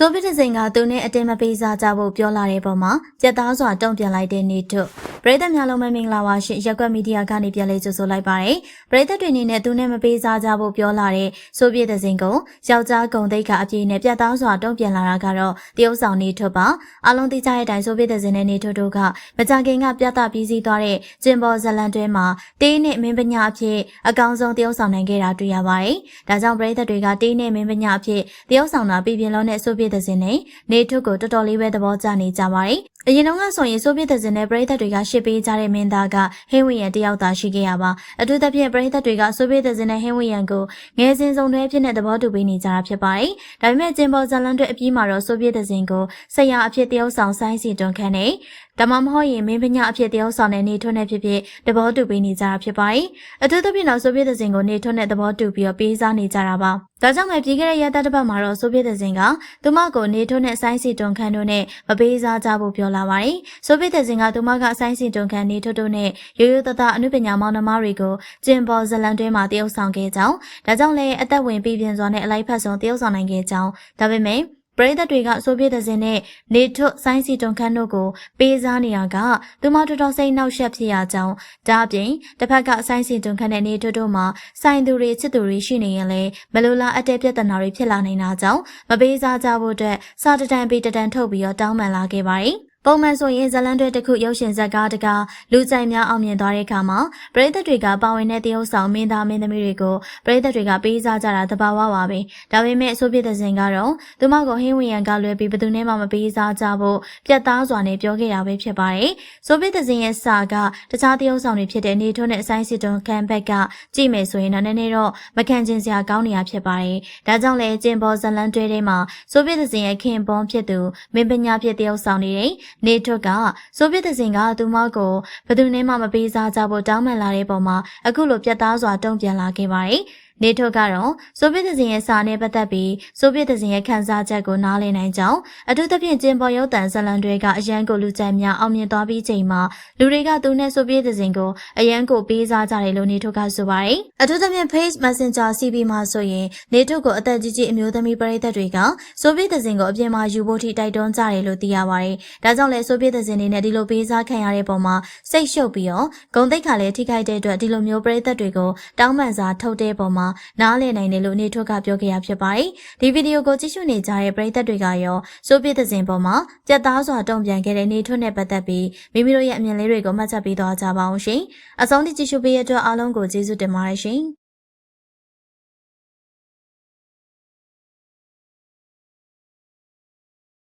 ဆိုဗီယက်စင်ကသူနဲ့အတင်းမပေးစားကြဖို့ပြောလာတဲ့ပုံမှာကြက်သားစွာတုံ့ပြန်လိုက်တဲ့နေထုတ်ပရိသတ်များလုံးမင်္ဂလာပါရှင်ရက်ကွက်မီဒီယာကနေပြန်လေးကြိုဆိုလိုက်ပါတယ်ပရိသတ်တွေအနေနဲ့သူနဲ့မပေးစားကြဖို့ပြောလာတဲ့ဆိုဗီယက်စင်ကိုယောက်ျားဂုံတိတ်ကအပြည့်နဲ့ပြတ်သားစွာတုံ့ပြန်လာတာကတော့တရုတ်ဆောင်နေထုတ်ပါအလုံးသိကြတဲ့အတိုင်းဆိုဗီယက်စင်နဲ့နေထုတ်တို့ကမကြခင်ကပြသပြီးစီးသွားတဲ့ကျင်ပေါ်ဇလန်တွဲမှာတေးနဲ့မင်းပညာအဖြစ်အကောင်ဆုံးတရုတ်ဆောင်နိုင်ခဲ့တာတွေ့ရပါတယ်ဒါကြောင့်ပရိသတ်တွေကတေးနဲ့မင်းပညာအဖြစ်တရုတ်ဆောင်တာပြည်ပြင်းလုံးနဲ့ဆိုဗီယက်စင်နဲ့နေထုတ်ကိုတော်တော်လေးပဲသဘောကျနေကြပါတယ်။အရင်တုန်းကဆိုရင်ဆိုဗီယက်စင်နဲ့ပရိသတ်တွေကရှစ်ပေးကြတဲ့မင်းသားကဟင်းဝီယန်တယောက်သာရှိခဲ့ရပါ။အထူးသဖြင့်ပရိသတ်တွေကဆိုဗီယက်စင်နဲ့ဟင်းဝီယန်ကိုငယ်စဉ်ဆုံးတွဲဖြစ်တဲ့သဘောတူပေးနေကြတာဖြစ်ပါတယ်။ဒါပေမဲ့ကျင်ပေါ်ဇလန်တွေအပြီးမှာတော့ဆိုဗီယက်စင်ကိုဆက်ရအဖြစ်တယောက်ဆောင်ဆိုင်းစီတွန်ခန့်နဲ့ဒါမှမဟုတ်ရင်မင်းပညာအဖြစ်တယောက်ဆောင်တဲ့နေထွန်းနဲ့ဖြစ်ဖြစ်သဘောတူပေးနေကြတာဖြစ်ပါတယ်။အထူးသဖြင့်တော့ဆိုဗီယက်စင်ကိုနေထွန်းနဲ့သဘောတူပြီးတော့ပေးစားနေကြတာပါ။ဒါကြောင့်ပဲပြီးခဲ့တဲ့ရက်သက်တစ်ပတ်မှာတော့ဆိုဗီယက်စင်ကသူမကိုနေထွန်းနဲ့ဆိုင်းစီတွန်ခန့်တို့နဲ့မပေးစားကြဖို့ပြောလာပါတယ်။ဆိုဗီယက်စင်ကသူမကဆိုင်းစီတွန်ခန့်နေထွန်းတို့နဲ့ရိုးရိုးသားသားအမှုပညာမောင်နှမတွေကိုကျင်ပေါ်ဇလန်တွဲမှာတယောက်ဆောင်ခဲ့ကြောင်းဒါကြောင့်လည်းအသက်ဝင်ပြီးပြင်စွာနဲ့အလိုက်ဖက်ဆုံးတယောက်ဆောင်နိုင်ခဲ့ကြောင်းဒါပေမဲ့ပရိသတ်တွေကဆိုဗီယက်စင်နဲ့နေထွတ်ဆိုင်းစီတွန်ခန့်တို့ကိုပေးစားနေတာကသူမတော်တော်စိတ်နှောက်ယှက်ဖြစ်ရကြောင်းဒါအပြင်တစ်ဖက်ကဆိုင်းစီတွန်ခန့်နဲ့နေထွတ်တို့မှာဆိုင်သူတွေချစ်သူတွေရှိနေရင်လည်းမလိုလားအပ်တဲ့ပြဿနာတွေဖြစ်လာနေတာကြောင့်မပေးစားကြဖို့အတွက်စာတတန်ပေးတတန်ထုတ်ပြီးတော့တောင်းပန်လာခဲ့ပါတယ် ပုံမှန်ဆိုရင်ဇလန်တွေတစ်ခုရုပ်ရှင်ဇာတ်ကားတကားလူကြိုက်များအောင်မြင်သွားတဲ့အခါမှာပရိသတ်တွေကပါဝင်တဲ့တရုပ်ဆောင်မင်းသားမင်းသမီးတွေကိုပရိသတ်တွေကပေးစားကြတာသဘာဝပါပဲဒါပေမဲ့ဆိုပြတဲ့စဉ်ကတော့သူမကိုဟင်းဝင်ရန်ကလွယ်ပြီးဘယ်သူမှမပေးစားကြဖို့ပြတ်သားစွာနဲ့ပြောခဲ့တာပဲဖြစ်ပါတယ်ဆိုပြတဲ့စဉ်ရဲ့စာကတခြားတရုပ်ဆောင်တွေဖြစ်တဲ့နေထွန်းနဲ့အဆိုင်စစ်တွန်ကန်ဘက်ကကြည့်မယ်ဆိုရင်တော့နည်းနည်းတော့မခံချင်စရာကောင်းနေရဖြစ်ပါတယ်ဒါကြောင့်လဲကျင်ပေါ်ဇလန်တွဲထဲမှာဆိုပြတဲ့စဉ်ရဲ့ခင်ပွန်ဖြစ်သူမင်းပညာဖြစ်တရုပ်ဆောင်နေတဲ့နေထွတ်ကဆိုဗီယက်စင်ကသူမကိုဘယ်သူနဲ့မှမပေးစားကြဖို့တောင်းပန်လာတဲ့ပုံမှာအခုလိုပြတ်သားစွာတုံ့ပြန်လာခဲ့ပါတယ်။ နေထုတ်ကတော့ဆိုဗီယက်စင်ရဲ့စာနဲ့ပတ်သက်ပြီးဆိုဗီယက်စင်ရဲ့ခန်းစားချက်ကိုနားလည်နိုင်ကြောင်းအထူးသဖြင့်ကျင်းပေါ်ရုပ်တံဇလန်တွေကအရန်ကိုလူကြိုက်များအောင်မြင်သွားပြီးချိန်မှာလူတွေကသူနဲ့ဆိုဗီယက်စင်ကိုအရန်ကိုပေးစားကြတယ်လို့နေထုတ်ကဆိုပါတယ်။အထူးသဖြင့် Face Messenger CB မှာဆိုရင်နေထုတ်ကိုအသက်ကြီးကြီးအမျိုးသမီးပရိသတ်တွေကဆိုဗီယက်စင်ကိုအပြင်မှာယူဖို့ထိတိုက်တွန်းကြတယ်လို့သိရပါတယ်။ဒါကြောင့်လဲဆိုဗီယက်စင်တွေနဲ့ဒီလိုပေးစားခံရတဲ့ပုံမှာစိတ်ရှုပ်ပြီးတော့ဂုံတိတ်ခါလည်းထိခိုက်တဲ့အတွက်ဒီလိုမျိုးပရိသတ်တွေကိုတောင်းပန်စာထုတ်တဲ့ပုံမှာနားလည်နိုင်တယ်လို့နေထုတ်ကပြောခဲ့ရဖြစ်ပါတယ်။ဒီဗီဒီယိုကိုကြည့်ရှုနေကြတဲ့ပရိသတ်တွေကရောဆိုပြတဲ့စဉ်ပေါ်မှာကြက်သားစွာတုံ့ပြန်ခဲ့တဲ့နေထုတ်နဲ့ပတ်သက်ပြီးမိမိတို့ရဲ့အမြင်လေးတွေကိုမှတ်ချက်ပေးသွားကြပါအောင်ရှင်။အဆုံးထိကြည့်ရှုပေးရတဲ့အတွက်အားလုံးကိုကျေးဇူးတင်ပါတယ်ရှင်။